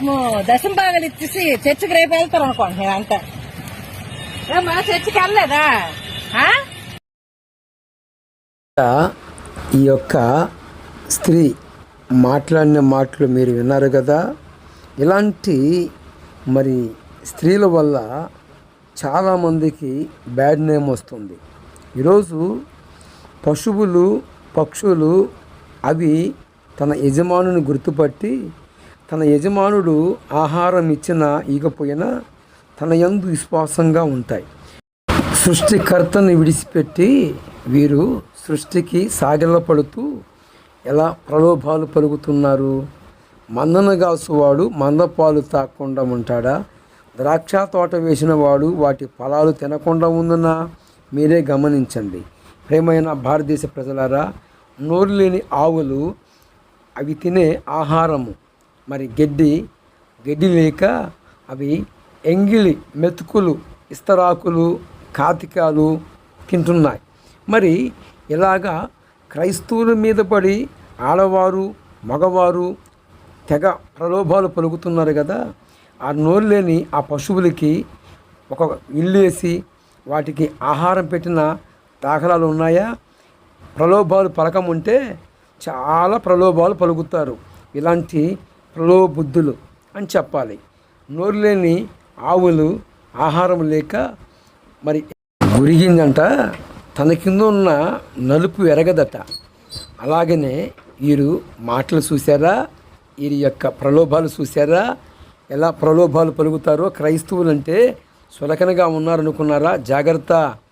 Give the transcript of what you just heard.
పాపము దశం భాగాలు ఇచ్చేసి చర్చికి రేపు వెళ్తారు అనుకోండి అంతా. ఏమ్మా చర్చికి వెళ్ళలేదా? ఈ యొక్క స్త్రీ మాట్లాడిన మాటలు మీరు విన్నారు కదా? ఇలాంటి మరి స్త్రీల వల్ల చాలామందికి బ్యాడ్ నేమ్ వస్తుంది. ఈరోజు పశువులు పక్షులు అవి తన యజమానుని గుర్తుపట్టి తన యజమానుడు ఆహారం ఇచ్చినా ఇకపోయినా తన యందు విశ్వాసంగా ఉంటాయి. సృష్టికర్తను విడిచిపెట్టి వీరు సృష్టికి సాగిలపడుతూ ఎలా ప్రలోభాలు పలుకుతున్నారు? మందన కాసువాడు మందపాలు తాకుండా ఉంటాడా? ద్రాక్ష తోట వేసిన వాడు వాటి ఫలాలు తినకుండా ఉందన్నా మీరే గమనించండి. ప్రేమైన భారతదేశ ప్రజలారా నోరు లేని ఆవులు అవి తినే ఆహారము మరి గడ్డి గడ్డి లేక అవి ఎంగిలి మెతుకులు ఇస్తరాకులు కాతికాలు తింటున్నాయి. మరి ఇలాగా క్రైస్తవుల మీద పడి ఆడవారు మగవారు తెగ ప్రలోభాలు పలుకుతున్నారు కదా ఆ నోరు లేని ఆ పశువులకి ఒక ఇల్లేసి వాటికి ఆహారం పెట్టిన దాఖలాలు ఉన్నాయా? ప్రలోభాలు పలకముంటే చాలా ప్రలోభాలు పలుకుతారు. ఇలాంటి ప్రలోబుద్ధులు అని చెప్పాలి. నోరు లేని ఆవులు ఆహారం లేక మరి గురిగిందంట తన కింద ఉన్న నలుపు ఎరగదట. అలాగనే వీరు మాటలు చూసారా వీరి యొక్క ప్రలోభాలు చూసారా ఎలా ప్రలోభాలు పలుకుతారో క్రైస్తవులంటే సులకనగా ఉన్నారనుకున్నారా? జాగ్రత్త.